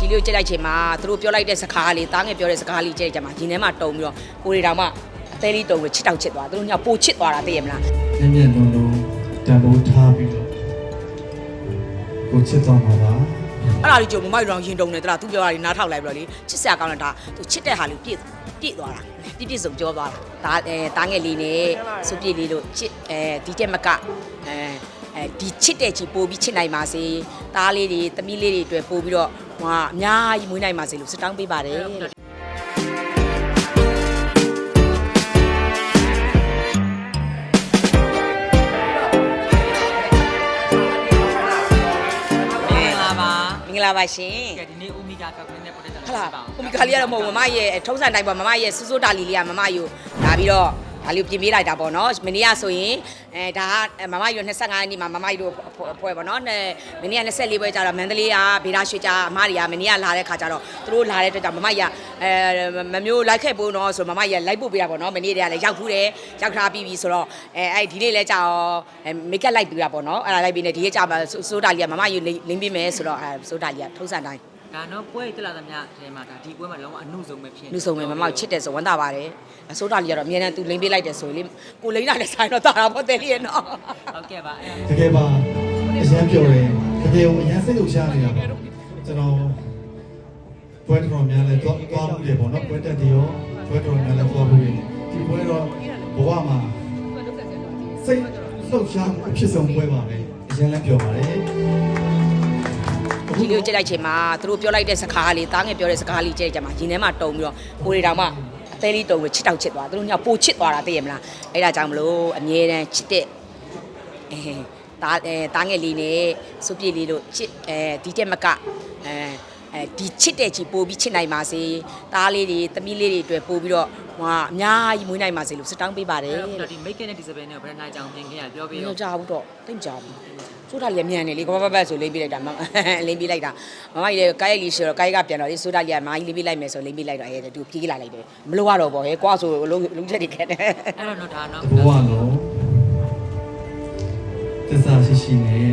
ဒီလေးကိုကြည့်လိုက်ချိန်မှာသူတို့ပြောလိုက်တဲ့စကားလေးတားငယ်ပြောတဲ့စကားလေးကြည့်လိုက်ကြမှာဒီထဲမှာတုံပြီးတော့ကိုရီတောင်မှအသေးလေးတုံပြီးချစ်တောင်ချစ်သွားသူတို့ညပိုချစ်သွားတာသိရမလားညံ့ညံ့နုံနုံတန်ဖိုးထားပြီးတော့ကိုချစ်တော်မှာပါအဲ့ဒါလေးကြုံမမိုက်တော့ရင်တုံနေတလားသူပြောတာလေးနားထောက်လိုက်ပြီးတော့လေချစ်စရာကောင်းတာဒါသူချစ်တဲ့ဟာလေးပြည့်ပြည့်သွားတာပြည့်ပြည့်စုံပြောသွားတာဒါအဲတားငယ်လေးနဲ့စုပြည့်လေးလို့ချစ်အဲဒီတက်မကအဲအဲဒီချစ်တဲ့ချီပို့ပြီးချစ်နိုင်ပါစေတားလေးတွေသမီးလေးတွေအတွက်ပို့ပြီးတော့ ဟိုကအများကြီးမွေးနိုင်ပါစေလို့ဆုတောင်းပေးပါတယ်တဲ့မင်္ဂလာပါမင်္ဂလာပါရှင်ကဲဒီနေ့အိုမီဂါကပ်ကွင်းနဲ့ပတ်သက်တာဟလာကိုမီကာလေးကတော့မဟုတ်ဘူးမမရဲ့ထုံးစံတိုင်းပေါ့မမရဲ့စူးစူးတာလီလေးကမမယူလာပြီးတော့ ဒါလေးကိုပြင်ပေးလိုက်တာပေါ့နော်မနေ့ကဆိုရင်အဲဒါကမမယူ25ရက်နေ့မှာမမယူတို့အဖွဲ့ပေါ့နော်နဲ့မနေ့က24ပွဲကျတော့မန္တလေးကဗေဒရွှေကြအမတွေကမနေ့ကလာတဲ့ခါကျတော့သူတို့လာတဲ့အတွက်ကြောင့်မမကြီးကအဲမမျိုးလိုက်ခဲ့ပို့နော်ဆိုမမကြီးကလိုက်ပို့ပေးတာပေါ့နော်မနေ့တည်းကလည်းရောက်ဖူးတယ်ရောက်ထားပြီးပြီဆိုတော့အဲအဲ့ဒီနေ့လဲကြာတော့မိတ်ကပ်လိုက်ပြီးတာပေါ့နော်အဲ့ဒါလိုက်ပြီးနေဒီနေ့ကြာမှာစိုးတာလီကမမယူလင်းပေးမယ်ဆိုတော့အဲစိုးတာလီကထုံးစံတိုင်း ဒါတော့ပွဲတက်လာသမျှအဲမှာဒါဒီပွဲမှာလုံးဝအနုဆုံးပဲဖြစ်လူဆုံးပဲမမောက်ချစ်တယ်ဆိုဝမ်းသာပါတယ်အစိုးတာလီကတော့အများနဲ့သူလိမ့်ပေးလိုက်တယ်ဆိုရင်လေကိုလိမ့်တာလည်းဆိုင်တော့တာတာပေါ့တယ်လီရဲ့နော်ဟုတ်ကဲ့ပါအဲတကယ်ပါအရန်ပြောတယ်တကယ်ကိုအရန်စိတ်လှုပ်ရှားနေတာပေါ့ကျွန်တော်ပွဲတော်များလဲတော့သွားမှုတယ်ပေါ့နော်ပွဲတက်တယ်ရောပွဲတော်များလဲသွားမှုတယ်ဒီပွဲတော့ဘဝမှာစိတ်လှုပ်ရှားမှုအဖြစ်ဆုံးပွဲပါပဲအရန်လည်းပြောပါတယ် ဒီလေးကိုကြည့်လိုက်ချိန်မှာသူတို့ပြောလိုက်တဲ့စကားလေးတားငယ်ပြောတဲ့စကားလေးကြည့်လိုက်ကြမှာရင်ထဲမှာတုံပြီးတော့ကိုရီတောင်မှအသေးလေးတုံပြီးချစ်တောင်ချစ်သွားသူတို့ညပိုချစ်သွားတာသိရမလားအဲ့ဒါကြောင့်မလို့အမြဲတမ်းချစ်တဲ့အဲတားအဲတားငယ်လေးနဲ့စုပြည့်လေးလို့ချစ်အဲဒီတက်မကအဲအဲဒီချစ်တဲ့ချီပို့ပြီးချစ်နိုင်ပါစေတားလေးတွေသမီးလေးတွေအတွက်ပို့ပြီးတော့ဟိုကအများကြီးမွေးနိုင်ပါစေလို့ဆုတောင်းပေးပါတယ်အဲ့တဲ့တော့ဒီ make နဲ့ discipline နဲ့ဘယ်နှနိုင်ကြောင်ပြင်ခဲ့ရပြောမပြီးင်းတော့တို့ကြားဘူးတော့တိတ်ကြားဘူး ဆိုတာလေးမြန်နေလေကဘဘဘဆိုလိမ့်ပြလိုက်တာမလိမ့်ပြလိုက်တာမမကြီးလေကိုက်ရိုက်လီဆိုတော့ကိုက်ကပြန်တော့လေဆိုတာလေးကမာကြီးလိမ့်ပြလိုက်မယ်ဆိုလိမ့်ပြလိုက်တော့အဲသူပြေးလာလိုက်တယ်မလို့ရတော့ပေါ့ဟဲ့ကွာဆိုလုံးလုံးချက်တွေခက်တယ်အဲ့တော့တော့ဒါတော့ဘဝလုံးသစ္စာရှိရှိနဲ့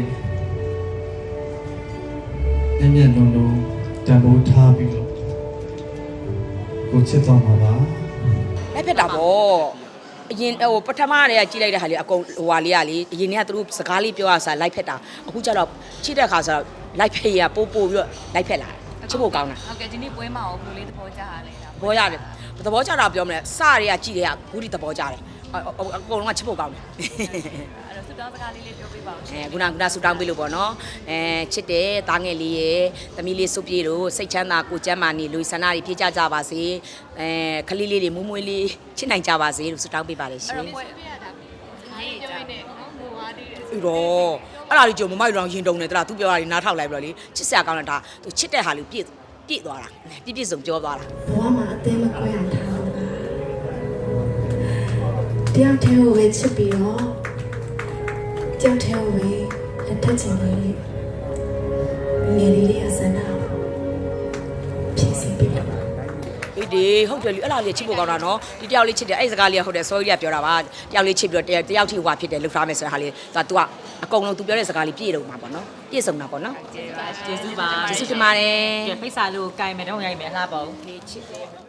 ညံ့ညံ့နုံနုံတန်ဖိုးထားပြီးတော့ကိုချစ်တော်မှာပါလိုက်ဖက်တာပေါ့ အရင်ဟိုပထမတည်းကကြီးလိုက်တဲ့ဟာလေးအကုန်ဟိုဟာလေးကလေအရင်ကသူတို့စကားလေးပြောရစားလိုက်ဖက်တာအခုကျတော့ချိတဲ့ခါဆိုတော့လိုက်ဖက်ရပို့ပို့ပြီးတော့လိုက်ဖက်လာ ချစ်ဖို့ကောင်းတာဟုတ်ကဲ့ဒီနေ့ပွဲမှာရောဘယ်လိုလေးသဘောကျရလဲဒါသဘောရတယ်သဘောကျတာပြောမလဲစတွေကကြည့်တယ်ကဘူးဒီသဘောကျတယ်အအကုန်လုံးကချစ်ဖို့ကောင်းတယ်အဲ့တော့စတောင်းစကားလေးလေးပြောပြပါဦးအဲခုနကခုနဆူတောင်းပေးလို့ပေါ့နော်အဲချစ်တယ်တားငယ်လေးရဲ့သမီးလေးစုပ်ပြေတို့စိတ်ချမ်းသာကိုကျမ်းမာနေလူဆန္ဒတွေပြည့်ကြကြပါစေအဲခလေးလေးတွေမွေးမွေးလေးချစ်နိုင်ကြပါစေလို့ဆူတောင်းပေးပါလေရှင်ပွဲပြရတာအေးပြောနေနော်ငိုပါသေးတယ်ဥတော့ အဲ့ဒါလေးကြုံမမိုက်တော့ရင်တုံနေတလားသူပြောတာလေးနားထောက်လိုက်ပြီးတော့လေချစ်စရာကောင်းတာဒါသူချစ်တဲ့ဟာလေးပြည့်ပြည့်သွားတာပြည့်ပြည့်စုံပြောသွားတာဘဝမှာအသေးမခွဲအောင်ထားတာတယောက်တည်းကိုပဲချစ်ပြီးတော့တယောက်တည်းကိုပဲလက်ထပ်ချင်တယ်ငယ်လေးလေးအစမ်းတာ ဒီဟုတ်တယ်လေအဲ့လားလေးချစ်ဖို့ကောင်းတာနော်ဒီတယောက်လေးချစ်တယ်အဲ့ဒီစကားလေးကဟုတ်တယ် sorry ကပြောတာပါတယောက်လေးချစ်ပြီးတော့တယောက်တယောက်ထိဟွာဖြစ်တယ်လှုပ်ထားမယ်ဆိုတဲ့ဟာလေးဒါ तू ကအကုန်လုံး तू ပြောတဲ့စကားလေးပြည့်တော့မှာပေါ့နော်ပြည့်စုံတာပေါ့နော်ကျေးဇူးပါကျေးဇူးတင်ပါတယ်ကဲဖိတ်စာလို့ကိုင်မယ်တော့ရိုက်မယ်အလားပေါ့လေးချစ်တယ်